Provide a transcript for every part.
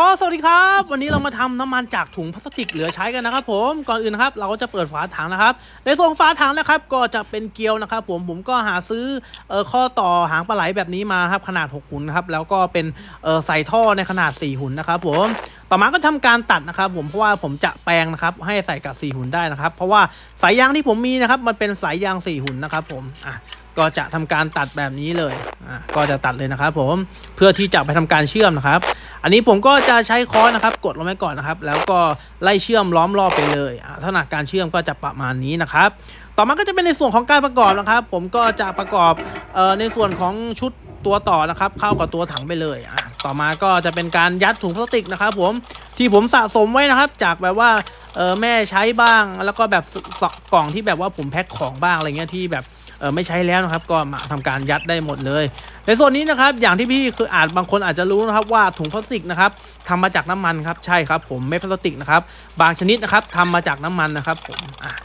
ก็สวัสดีครับ วันนี้เรามาทำน้ำมันจากถุงพลาสติกเหลือใช้กันนะครับผมก่อนอื่นนะครับ เราก็จะเปิดฝาถังนะครับ ในส่วนฝาถังนะครับ ก็จะเป็นเกลียวนะครับ ผมผมก็หาซื้อเอ่อข้อต่อหางปลาไหลแบบนี้มาครับขนาด6หุ่นครับแล้วก็เป็นเอ่อใส่ท่อในขนาด 4 หุ่นนะครับ ผมต่อมาก็ทำการตัดนะครับ ผมเพราะว่าผมจะแปลงนะครับ ให้ใส่กับ 4 หุ่นได้นะครับ เพราะว่าสายยางที่ผมมีนะครับ มันเป็นสายยาง 4 หุ่นนะครับ ผมอะ ก็จะทำการตัดแบบนี้เลยอะก็จะตัดเลยนะครับผมเพื่อที่จะไปทำการเชื่อมนะครับ อันนี้ผมก็จะใช้ค้อนนะครับ กดลงไปก่อนนะครับ แล้วก็ไล่เชื่อมล้อมรอบไปเลยอะลักษณะการเชื่อมก็จะประมาณนี้นะครับ ต่อมาก็จะเป็นในส่วนของการประกอบนะครับ ผมก็จะประกอบเอ่อในส่วนของชุดตัวต่อนะครับ เข้ากับตัวถังไปเลยอะต่อมาก็จะเป็นการยัดถุงพลาสติกนะครับ ผมที่ผมสะสมไว้นะครับ จากแบบว่าเออแม่ใช้บ้างแล้วก็แบบกล่องที่แบบว่าผมแพ็คของบ้างอะไรเงี้ยที่แบบ ไม่ใช้แล้วนะครับ ก็มาทำการยัดได้หมดเลย ในส่วนนี้นะครับอย่างที่พี่คืออาจบางคนอาจจะรู้นะครับว่าถุงพลาสติกนะครับทำมาจากน้ำมันครับใช่ครับผมเม็ดพลาสติกนะครับบางชนิดนะครับทำมาจากน้ำมันนะครับผม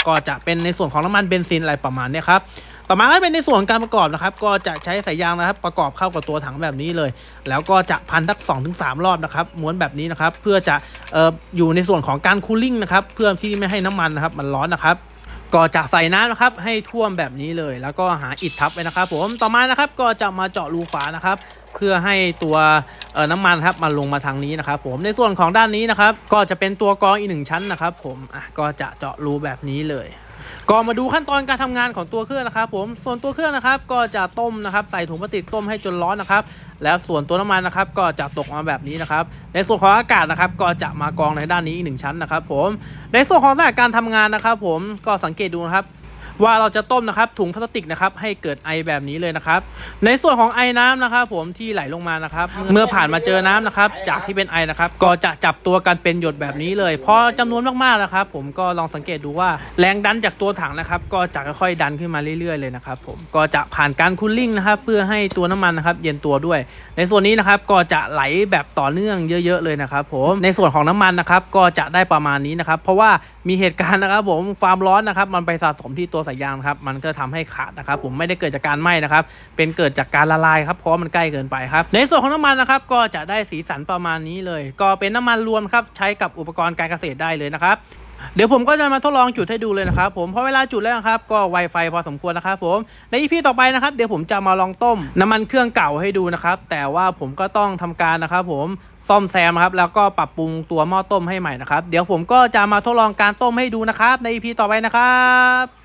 ก็จะเป็นในส่วนของน้ำมันเบนซินอะไรประมาณเนี้ยครับต่อมาก็เป็นในส่วนของการประกอบนะครับ ก็จะใช้สายยางนะครับ ประกอบเข้ากับตัวถังแบบนี้เลย แล้วก็จะพันทัก2-3ถึงสรอบนะครับม้วนแบบนี้นะครับ เพื่อจะเอออยู่ในส่วนของการคูลิ่งนะครับ เพื่อที่ไม่ให้น้ำมันนะครับ มันร้อนนะครับ ก็จะใส่น้ำนะครับให้ท่วมแบบนี้เลย แล้วก็หาอิฐทับไว้นะครับ ผมต่อมานะครับก็จะมาเจาะรูฝานะครับ เพื่อให้ตัวน้ำมันครับมาลงมาทางนี้นะครับ ผมในส่วนของด้านนี้นะครับ ก็จะเป็นตัวกรองอีกหนึ่งชั้นนะครับ ผมอะก็จะเจาะรูแบบนี้เลย ก็มาดูขั้นตอนการทำงานของตัวเครื่องนะครับ ผมส่วนตัวเครื่องนะครับ ก็จะต้มนะครับ ใส่ถุงพลาสติกต้มให้จนร้อนนะครับ แล้วส่วนตัวน้ำมันนะครับ ก็จะตกมาแบบนี้นะครับ ในส่วนของอากาศนะครับ ก็จะมากองในด้านนี้อีกหนึ่งชั้นนะครับ ผมในส่วนของสถานการทำงานนะครับ ผมก็สังเกตดูนะครับ ว่าเราจะต้มนะครับถุงพลาสติกนะครับให้เกิดไอแบบนี้เลยนะครับ ในส่วนของไอน้ำนะครับ ผมที่ไหลลงมานะครับ เมื่อผ่านมาเจอน้ำนะครับ จากที่เป็นไอนะครับ ก็จะจับตัวกันเป็นหยดแบบนี้เลยพอจำนวนมากๆนะครับ ผมก็ลองสังเกตดูว่าแรงดันจากตัวถังนะครับ ก็จะค่อยๆดันขึ้นมาเรื่อยๆเลยนะครับ ผมก็จะผ่านการคูลลิ่งนะครับ เพื่อให้ตัวน้ำมันนะครับ เย็นตัวด้วย ในส่วนนี้นะครับก็จะไหลแบบต่อเนื่องเยอะ ๆ เลยนะครับ ผมในส่วนของน้ำมันนะครับ ก็จะได้ประมาณนี้นะครับ เพราะว่ามีเหตุการณ์นะครับ ผมความร้อนนะครับ มันไปสะสมที่ตัวสายยางครับมันก็ทำให้ขาดนะครับผมไม่ได้เกิดจากการไหม้นะครับเป็นเกิดจากการละลายครับเพราะมันใกล้เกินไปครับในส่วนของน้ำมันนะครับก็จะได้สีสันประมาณนี้เลย ก็เป็นน้ำมันรวมครับใช้กับอุปกรณ์การเกษตรได้เลยนะครับเดี๋ยวผมก็จะมาทดลองจุดให้ดูเลยนะครับผมเพราะเวลาจุดแล้วครับก็ไวไฟพอสมควรนะครับผมในอีพีต่อไปนะครับเดี๋ยวผมจะมาลองต้มน้ำมันเครื่องเก่าให้ดูนะครับแต่ว่าผมก็ต้องทำการนะครับผมซ่อมแซมครับแล้วก็ปรับปรุงตัวหม้อต้มให้ใหม่นะครับเดี๋ยวผมก็จะมาทดลองการต้มให้ดูนะครับในอีพีต่อไปนะครับ